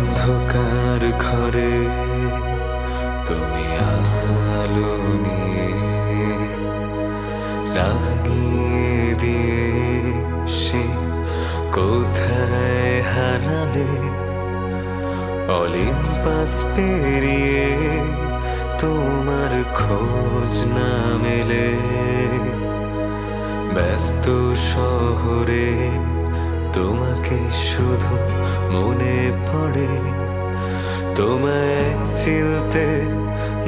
অন্ধকার ঘরে তুমি আলো নিয়ে লাগিয়ে দিয়ে সে কোথায় হারালে? অলিম্পাস পেরিয়ে তোমার খোঁজ না মেলে। ব্যস্ত শহরে তোমাকে শুধু মনে পড়ে। তোমায় চিলতে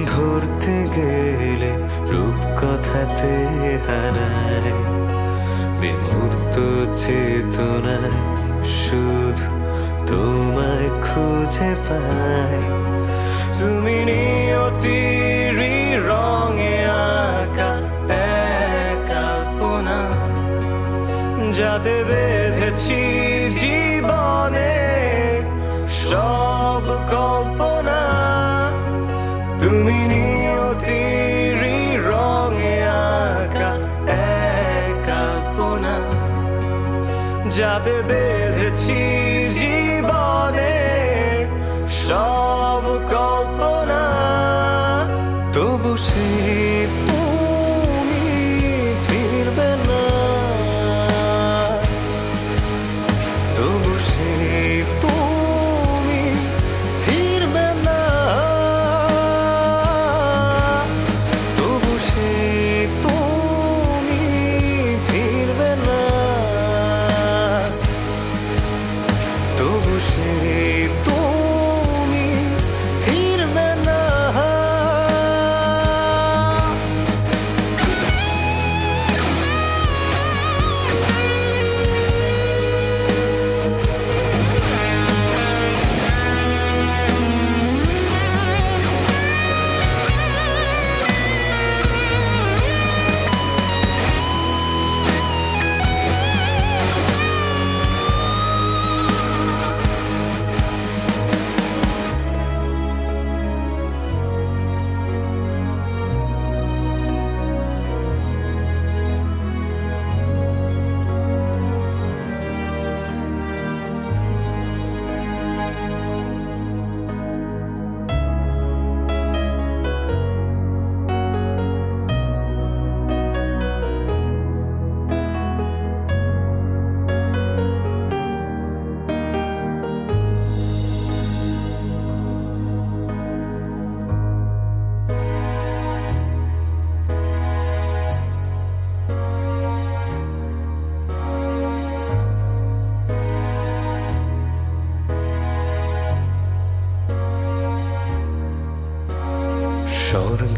ধরতে গেলে রূপকথাতে হারায়। বিমূর্ত চেতনায় শুধু তোমায় খুঁজে পায়। তুমি নিয়তির যাতে বেঁধেছি জীবনে সব কল্পনা। তুমি এক যাতে বেঁধেছি তবু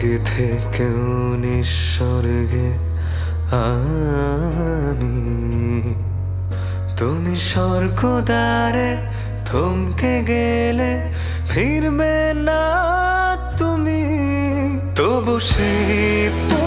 স্বর্গে থেকেও নিঃস্বর্গে আমি। তুমি স্বর্গদারে থমকে গেলে ফিরবে না তুমি। তবু সে তুমি